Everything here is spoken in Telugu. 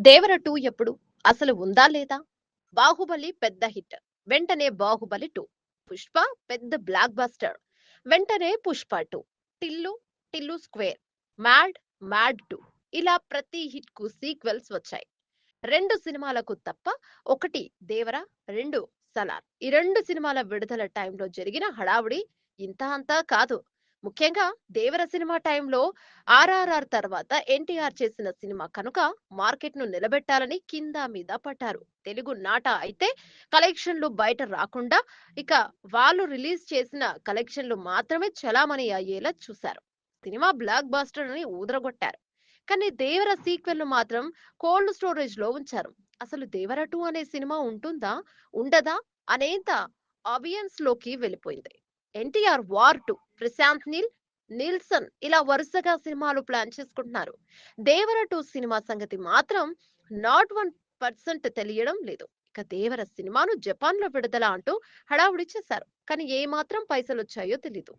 దేవర టూ ఎప్పుడు? అసలు ఉందా లేదా? బాహుబలి పెద్ద హిట్. వెంటనే బాహుబలి టూ. పుష్ప పెద్ద బ్లాక్ బస్టర్. వెంటనే Pushpa two. Tillu Tillu square. Mad mad two. ఇలా ప్రతి హిట్కు సీక్వెల్స్ వచ్చాయి. రెండు సినిమాలకు తప్ప ఒకటి దేవర రెండు సలార్. ఈ రెండు సినిమాల విడుదల టైంలో జరిగిన హడావుడి ఇంత అంతా కాదు. ముఖ్యంగా దేవర సినిమా టైంలో ఆర్ఆర్ఆర్ తర్వాత ఎన్టీఆర్ చేసిన సినిమా కనుక మార్కెట్ను నిలబెట్టాలని కింద మీద పట్టారు తెలుగు నాట అయితే కలెక్షన్లు బయట రాకుండా ఇక వాళ్ళు రిలీజ్ చేసిన కలెక్షన్లు మాత్రమే చలామణి అయ్యేలా చూశారు. సినిమా బ్లాక్ బాస్టర్ అని ఊదరగొట్టారు. కానీ దేవర సీక్వెల్ను మాత్రం కోల్డ్ స్టోరేజ్లో ఉంచారు. అసలు దేవర టూ అనే సినిమా ఉంటుందా? ఉండదా? అనేంత ఆబియన్స్లోకి వెళ్ళిపోయింది. NTR war two Prashanth Neel Nilsson ఇలా వరుసగా సినిమాలు ప్లాన్ చేసుకుంటున్నారు. దేవర టూ సినిమా సంగతి మాత్రం నాట్ వన్ పర్సెంట్ తెలియడం లేదు. ఇక దేవర సినిమాను జపాన్లో విడుదల అంటూ హడావుడి చేశారు. కానీ ఏ మాత్రం పైసలు వచ్చాయో తెలీదు.